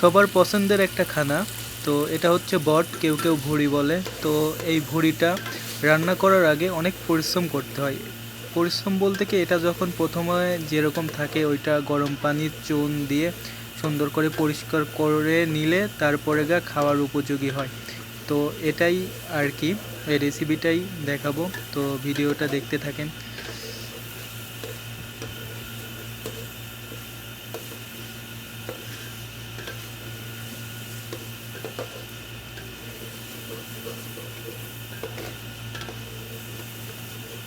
সবার পছন্দের একটা খানা। তো এটা হচ্ছে বট, কেউ কেউ ভুড়ি বলে। তো এই ভুড়িটা রান্না করার আগে অনেক পরিশ্রম করতে হয়। পরিশ্রম বলতে কি, এটা যখন প্রথমে যেরকম থাকে ওইটা গরম পানির চুন দিয়ে সুন্দর করে পরিষ্কার করে নিলে তারপরে গা খাওয়ার উপযোগী হয়। তো এটাই আর কি, এই রেসিপিটাই দেখাবো। তো ভিডিওটা দেখতে থাকেন।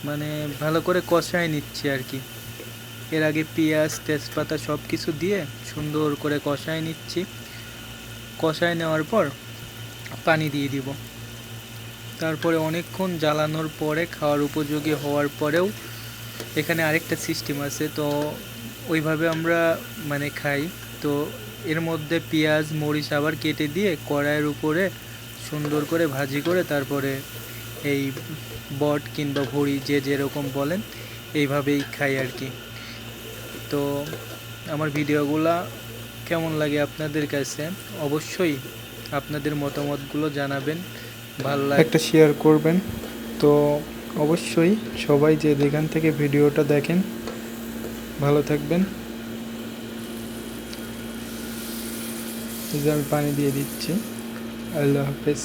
মানে ভালো করে কষায় নিচ্ছি আর কি। এর আগে পেঁয়াজ, তেজপাতা সব কিছু দিয়ে সুন্দর করে কষায় নিচ্ছি। কষায় নেওয়ার পর পানি দিয়ে দিব। তারপরে অনেকক্ষণ জ্বালানোর পরে, খাওয়ার উপযোগী হওয়ার পরেও এখানে আরেকটা সিস্টেম আছে। তো ওইভাবে আমরা মানে খাই। তো এর মধ্যে পেঁয়াজ, মরিচ আবার কেটে দিয়ে কড়াইয়ের উপরে সুন্দর করে ভাজি করে তারপরে এই বট কিংবা ভুড়ি যে যেরকম বলেন, এইভাবেই খাই আর কি। তো আমার ভিডিওগুলা কেমন লাগে আপনাদের কাছে? অবশ্যই আপনাদের মতামতগুলো জানাবেন। ভালো লাগে। একটা শেয়ার করবেন। তো অবশ্যই সবাই যে যেখান থেকে ভিডিওটা দেখেন, ভালো থাকবেন। যে আমি পানি দিয়ে দিচ্ছি। আল্লাহ হাফেজ।